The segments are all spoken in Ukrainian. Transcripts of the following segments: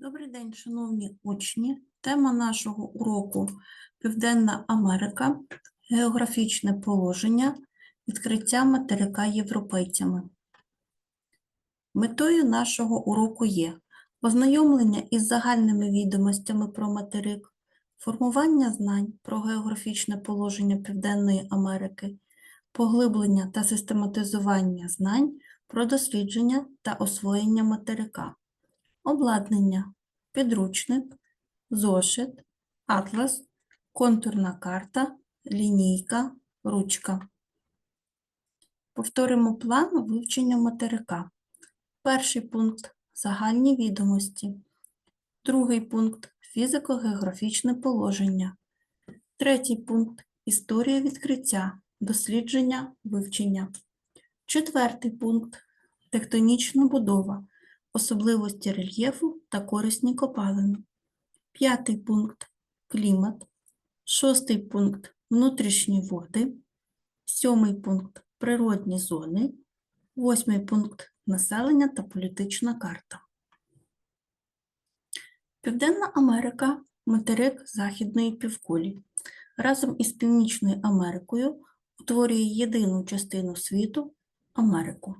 Добрий день, шановні учні. Тема нашого уроку Південна Америка, географічне положення, відкриття материка європейцями. Метою нашого уроку є ознайомлення із загальними відомостями про материк, формування знань про географічне положення Південної Америки, поглиблення та систематизування знань про дослідження та освоєння материка. Обладнання, підручник, зошит, атлас, контурна карта, лінійка, ручка. Повторимо план вивчення материка. Перший пункт загальні відомості. Другий пункт фізико-географічне положення. Третій пункт історія відкриття, дослідження, вивчення. Четвертий пункт тектонічна будова особливості рельєфу та корисні копалини. П'ятий пункт клімат. Шостий пункт внутрішні води. Сьомий пункт природні зони. Восьмий пункт населення та політична карта. Південна Америка материк Західної півкулі. Разом із Північною Америкою утворює єдину частину світу Америку.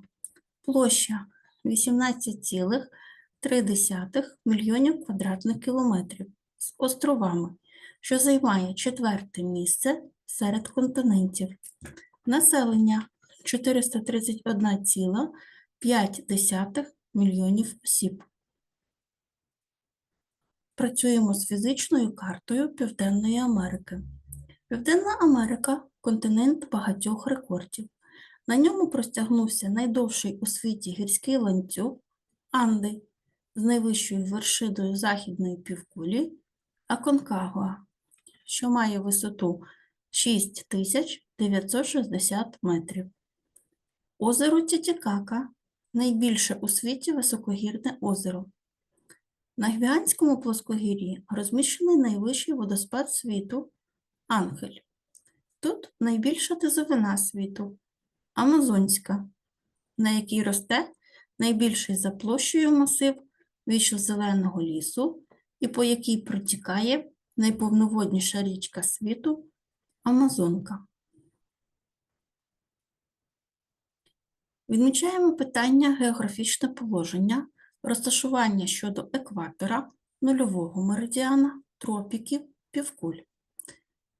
Площа 18,3 мільйонів квадратних кілометрів з островами, що займає четверте місце серед континентів. Населення 431,5 мільйонів осіб. Працюємо з фізичною картою Південної Америки. Південна Америка континент багатьох рекордів. На ньому простягнувся найдовший у світі гірський ланцюг Анди з найвищою вершиною західної півкулі Аконкагуа, що має висоту 6960 метрів. Озеро Тітікака найбільше у світі високогірне озеро. На Гвіанському плоскогір'ї розміщений найвищий водоспад світу Ангель. Тут найбільша низовина світу Амазонська, на якій росте найбільший за площею масив вічно-зеленого лісу і по якій протікає найповноводніша річка світу Амазонка. Відмічаємо питання географічне положення, розташування щодо екватора, нульового меридіана, тропіків, півкуль.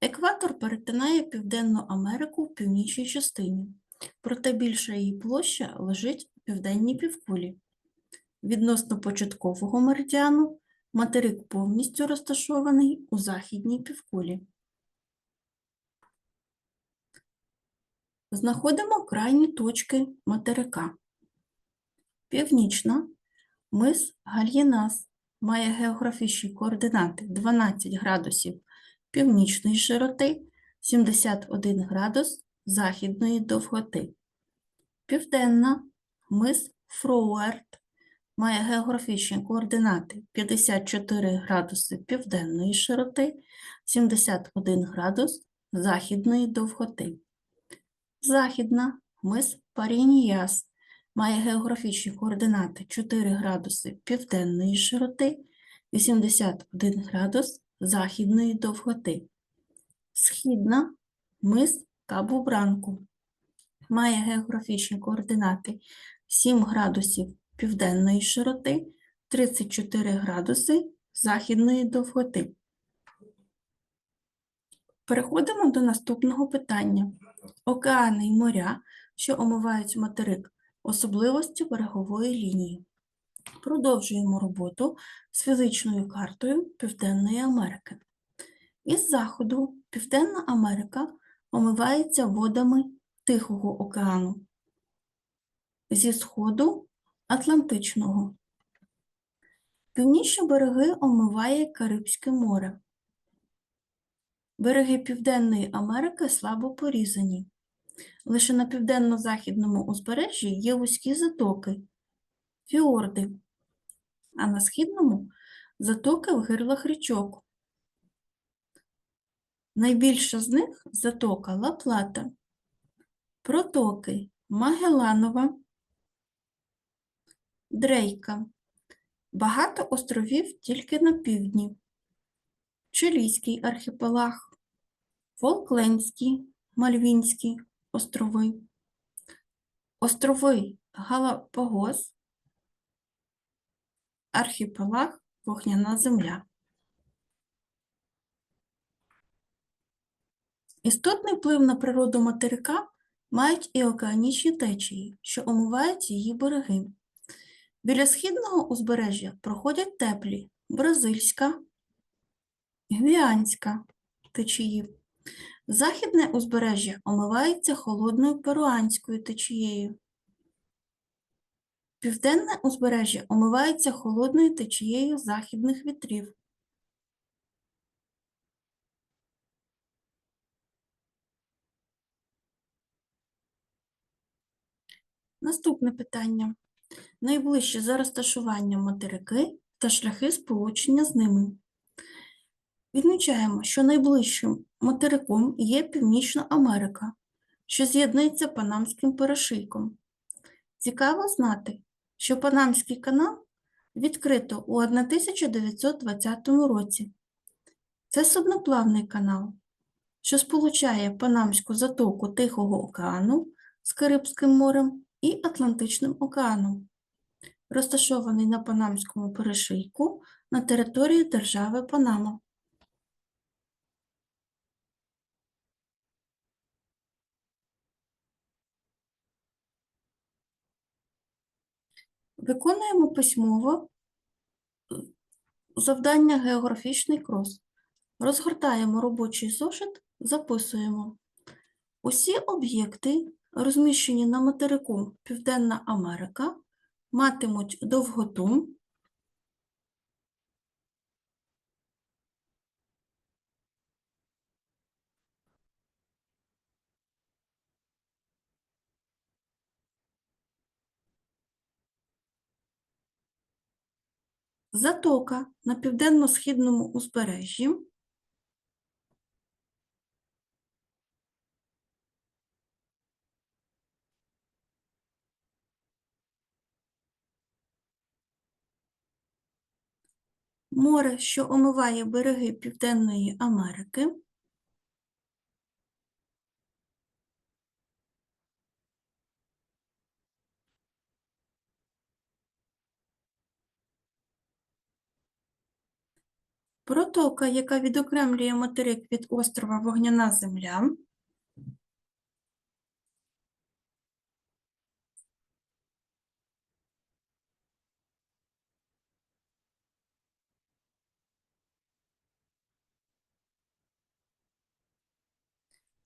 Екватор перетинає Південну Америку в північній частині проте більша її площа лежить у південній півкулі. Відносно початкового меридіану материк повністю розташований у західній півкулі. Знаходимо крайні точки материка. Північна мис Гальєнас має географічні координати 12 градусів північної широти, 71 градус західної довготи. Південна мис Фроуерт має географічні координати 54 градуси південної широти, 71 градус західної довготи. Західна мис Парініяс має географічні координати 4 градуси південної широти, 81 градус західної довготи. Східна мис Кабу Бранку має географічні координати 7 градусів південної широти, 34 градуси західної довготи. Переходимо до наступного питання. Океани й моря, що омивають материк, особливості берегової лінії. Продовжуємо роботу з фізичною картою Південної Америки. Із заходу Південна Америка омивається водами Тихого океану, зі сходу Атлантичного. Північні береги омиває Карибське море. Береги Південної Америки слабо порізані. Лише на південно-західному узбережжі є вузькі затоки, фіорди, а на східному затоки в гирлах річок. Найбільша з них затока Ла-Плата, протоки Магеланова, Дрейка, Багато островів тільки на півдні. Чилійський архіпелаг, Фолклендський, Мальвінський острови, острови Галапагос, архіпелаг Вогняна Земля. Істотний вплив на природу материка мають і океанічні течії, що омивають її береги. Біля східного узбережжя проходять теплі Бразильська, Гвіанська течії. Західне узбережжя омивається холодною перуанською течією. Південне узбережжя омивається холодною течією західних вітрів. Наступне питання. Найближче за розташуванням материки та шляхи сполучення з ними. Відмічаємо, що найближчим материком є Північна Америка, що з'єднується Панамським перешийком. Цікаво знати, що Панамський канал відкрито у 1920 році. Це судноплавний канал, що сполучає Панамську затоку Тихого океану з Карибським морем і Атлантичним океаном, розташований на Панамському перешийку на території держави Панама. Виконуємо письмово е, завдання географічний крос. Розгортаємо робочий зошит, записуємо. Усі об'єкти, розміщені на материку Південна Америка, матимуть довготу. Затока на південно-східному узбережжі море, що омиває береги Південної Америки, протока, яка відокремлює материк від острова Вогняна Земля,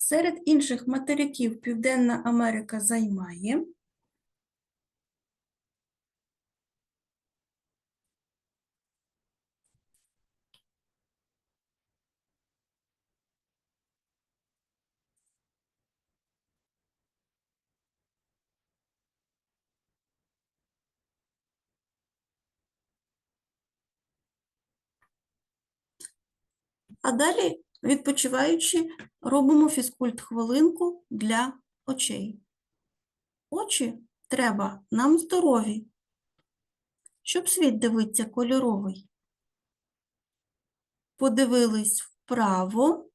Серед інших материків Південна Америка займає. А далі, відпочиваючи, робимо фізкульт хвилинку для очей. Очі треба нам здорові, щоб світ дивиться кольоровий. Подивились вправо,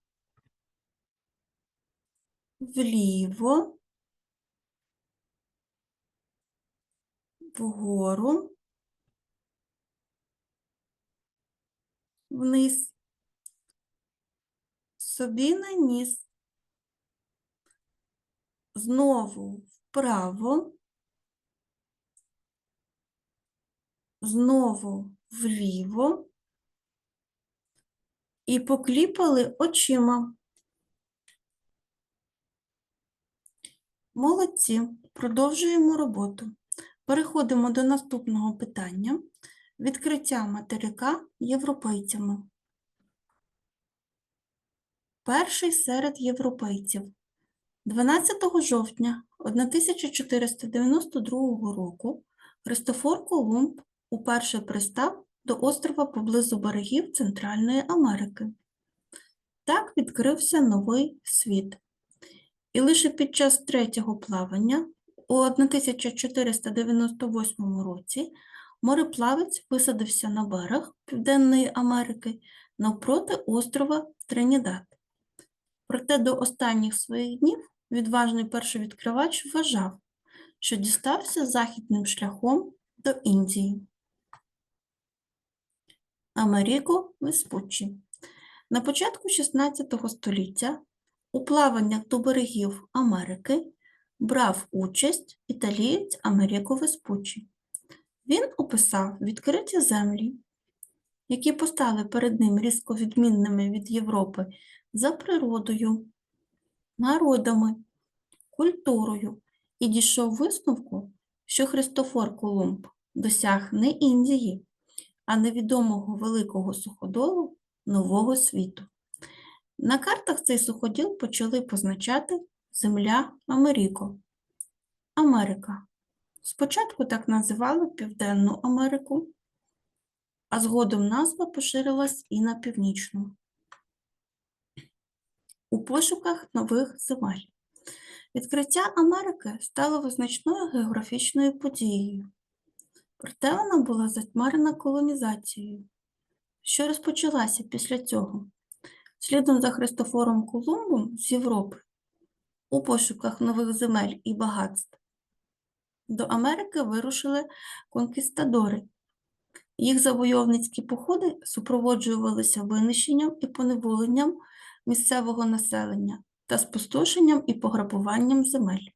вліво, вгору, вниз собі на ніс. Знову вправо, знову вліво і покліпали очима. Молодці, продовжуємо роботу. Переходимо до наступного питання. Відкриття материка європейцями. Перший серед європейців. 12 жовтня 1492 року Христофор Колумб уперше пристав до острова поблизу берегів Центральної Америки. Так відкрився новий світ. І лише під час третього плавання у 1498 році мореплавець висадився на берег Південної Америки навпроти острова Тринідад. Проте до останніх своїх днів відважний першовідкривач вважав, що дістався західним шляхом до Індії. Америко Веспуччі На початку 16 століття у плаваннях до берегів Америки брав участь італієць Америко Веспуччі. Він описав відкриті землі, які постали перед ним різко відмінними від Європи за природою, народами, культурою і дійшов висновку, що Христофор Колумб досяг не Індії, а невідомого великого суходолу Нового світу. На картах цей суходіл почали позначати Земля Америко. Америка. Спочатку так називали Південну Америку, а згодом назва поширилась і на північну. У пошуках нових земель. Відкриття Америки стало визначною географічною подією, проте вона була затьмарена колонізацією, що розпочалася після цього. Слідом за Христофором Колумбом з Європи у пошуках нових земель і багатств до Америки вирушили конкістадори. Їх завойовницькі походи супроводжувалися винищенням і поневоленням місцевого населення та спустошенням і пограбуванням земель.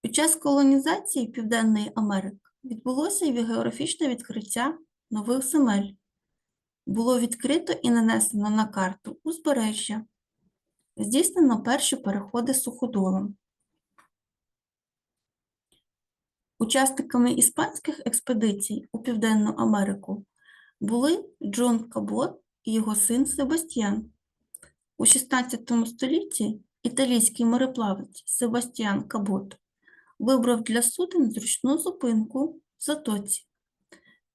Під час колонізації Південної Америки відбулося і географічне відкриття нових земель. Було відкрито і нанесено на карту узбережжя, здійснено перші переходи суходолом. Учасниками іспанських експедицій у Південну Америку були Джон Кабот і його син Себастьян. У XVI столітті італійський мореплавець Себастьян Кабот вибрав для суден зручну зупинку в затоці.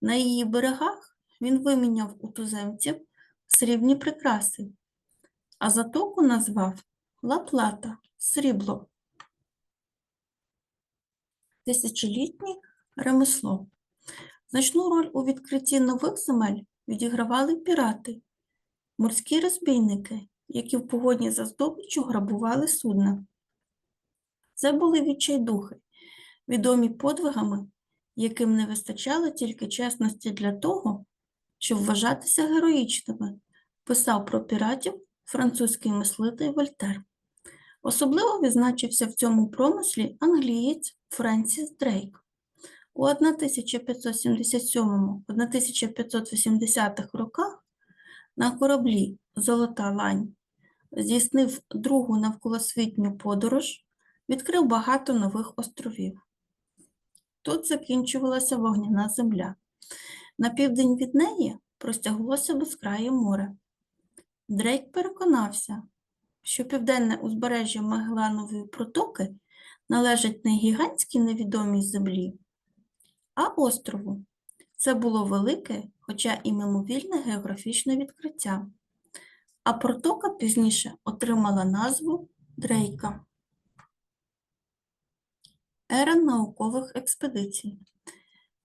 На її берегах він виміняв у туземців срібні прикраси, а затоку назвав Ла-Плата срібло. Тисячолітнє ремесло. Значну роль у відкритті нових земель відігравали пірати, морські розбійники, які в погодні за здобиччю грабували судна. Це були відчайдухи, відомі подвигами, яким не вистачало тільки чесності для того, щоб вважатися героїчними, писав про піратів французький мислитель Вольтер. Особливо відзначився в цьому промислі англієць Френсіс Дрейк. У 1577-1580 роках на кораблі Золота лань здійснив другу навколосвітню подорож, відкрив багато нових островів. Тут закінчувалася вогняна земля. На південь від неї простяглося безкрає море. Дрейк переконався, що південне узбережжя Магеланової протоки належить не гігантській невідомій землі, а острову. Це було велике, хоча і мимовільне географічне відкриття, а протока пізніше отримала назву Дрейка. Ера наукових експедицій.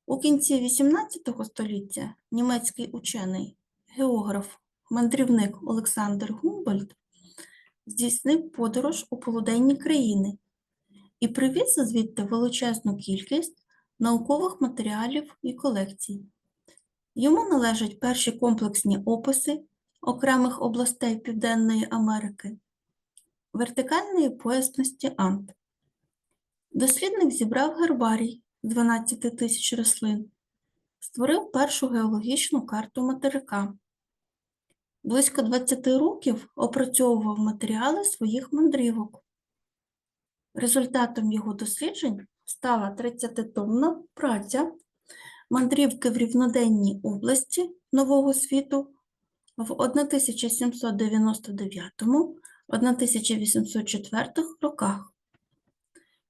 У кінці XVIII століття німецький учений, географ, мандрівник Олександр Гумбольдт здійснив подорож у полуденні країни і привіз звідти величезну кількість наукових матеріалів і колекцій. Йому належать перші комплексні описи окремих областей Південної Америки, вертикальної поясності Ант. Дослідник зібрав гербарій 12 тисяч рослин, створив першу геологічну карту материка. Близько 20 років опрацьовував матеріали своїх мандрівок. Результатом його досліджень стала 30-томна праця мандрівки в рівноденній області Нового світу в 1799-1804 роках.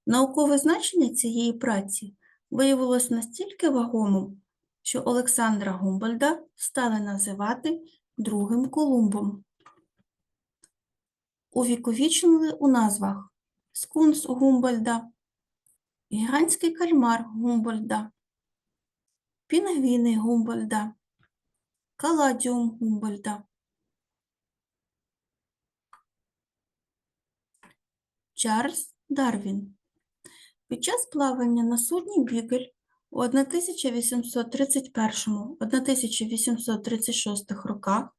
Наукове значення цієї праці виявилось настільки вагомим, що Олександра Гумбольда стали називати другим Колумбом. Увіковічнили у назвах скунс Гумбольда, гігантський кальмар Гумбольда, пінгвіни Гумбольда, каладіум Гумбольда, Чарльз Дарвін. Під час плавання на судні Бігель у 1831-1836 роках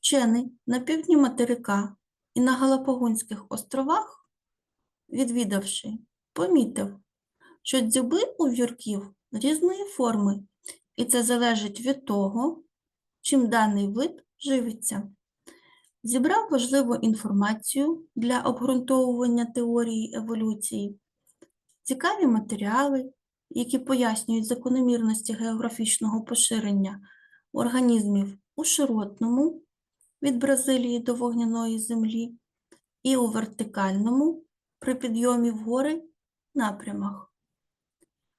вчений на півдні материка і на Галапагонських островах, відвідавши, помітив, що дзьоби у вірків різної форми, і це залежить від того, чим даний вид живиться. Зібрав важливу інформацію для обґрунтовування теорії еволюції, цікаві матеріали, які пояснюють закономірності географічного поширення організмів у широтному від Бразилії до вогняної землі і у вертикальному при підйомі в гори напрямах.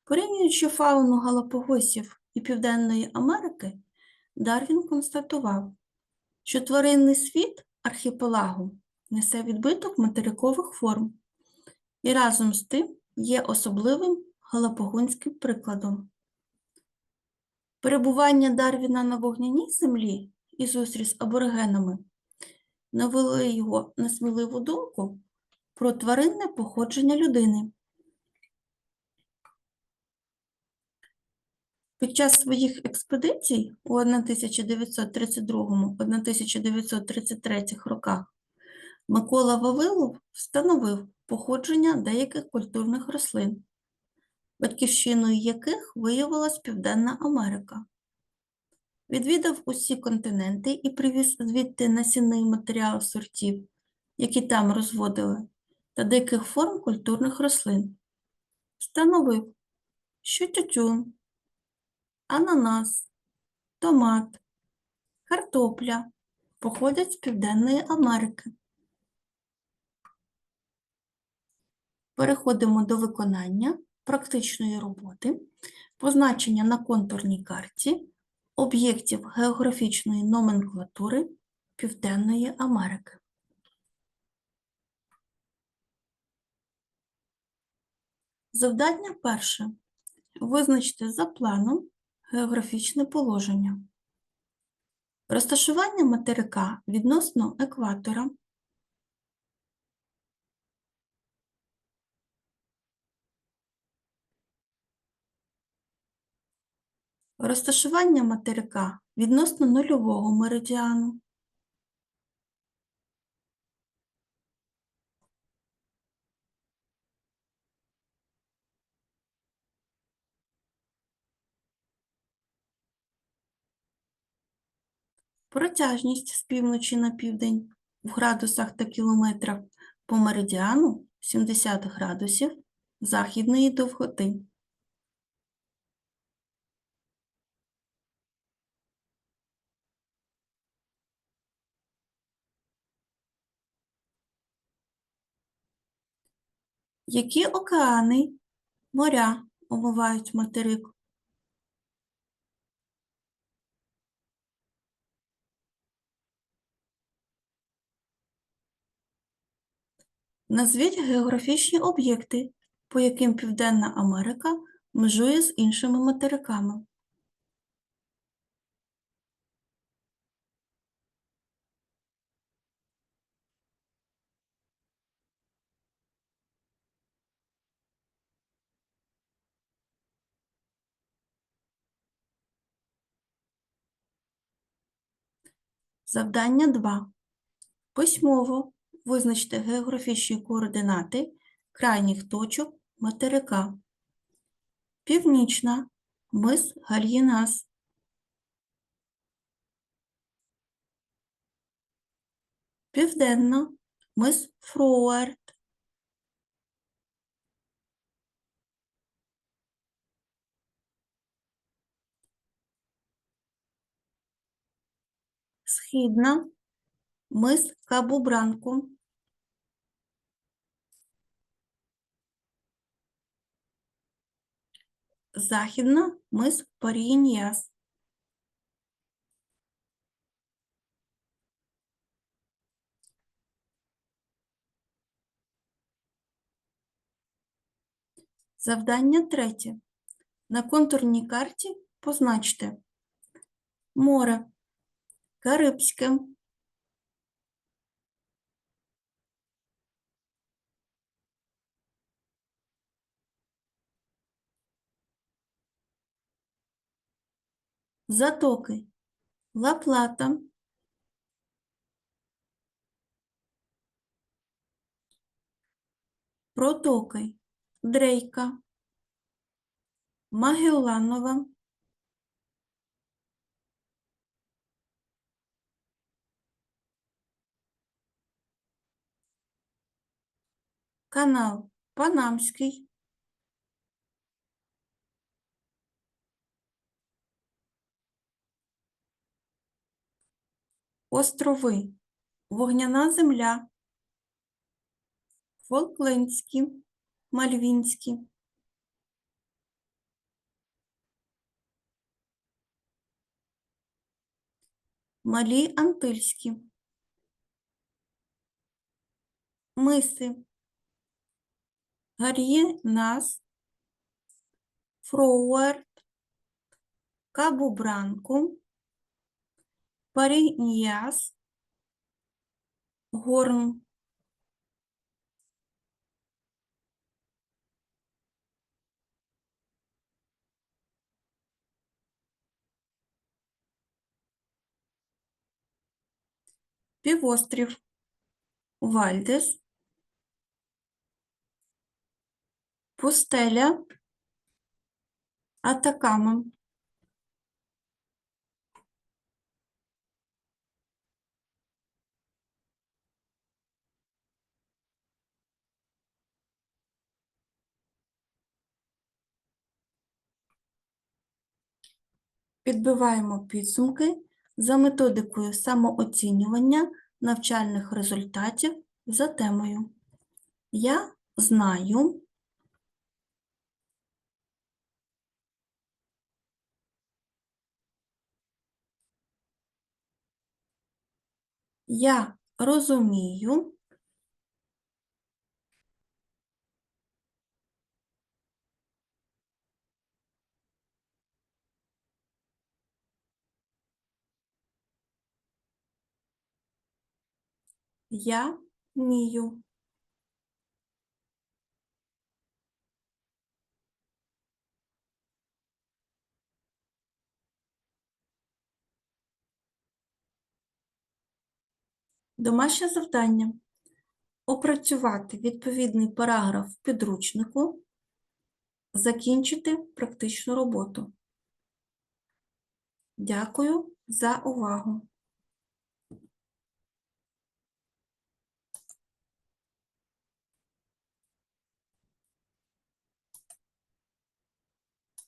Порівнюючи фауну Галапагосів і Південної Америки, Дарвін констатував, що тваринний світ архіпелагу несе відбиток материкових форм і разом з тим є особливим галапагонським прикладом. Перебування Дарвіна на вогняній землі і зустріч з аборигенами навели його на сміливу думку про тваринне походження людини. Під час своїх експедицій у 1932-1933 роках Микола Вавилов встановив походження деяких культурних рослин, батьківщиною яких виявилась Південна Америка. Відвідав усі континенти і привіз звідти насінний матеріал сортів, які там розводили, та диких форм культурних рослин. Встановив, що тютюн, ананас, томат, картопля походять з Південної Америки. Переходимо до виконання практичної роботи, позначення на контурній карті об'єктів географічної номенклатури Південної Америки. Завдання перше. Визначте за планом географічне положення. Розташування материка відносно екватора Розташування материка відносно нульового меридіану. Протяжність з півночі на південь в градусах та кілометрах по меридіану 70 градусів західної довготи. Які океани, моря омивають материк? Назвіть географічні об'єкти, по яким Південна Америка межує з іншими материками. Завдання 2. Письмово визначте географічні координати крайніх точок материка. Північна мис Гальїнас. Південна мис Фроуерт. Східна мис Кабубранку. Західна мис Паріньяс. Завдання третє. На контурній карті позначте море, Карибське, затоки, Ла-Плата, протоки, Дрейка, Магелланова, канал Панамський, острови, Вогняна земля, Фолклендські, Мальвінські, Малі Антильські, Миси, Гар'є Нас, Фроуерт, Кабу Бранку, Паріньяс, Горн, Півострів, Вальдес, Пустеля, Атакама, Підбиваємо підсумки за методикою самооцінювання навчальних результатів за темою. Я знаю, я розумію, я вмію. Домашнє завдання. Опрацювати відповідний параграф в підручнику, закінчити практичну роботу. Дякую за увагу!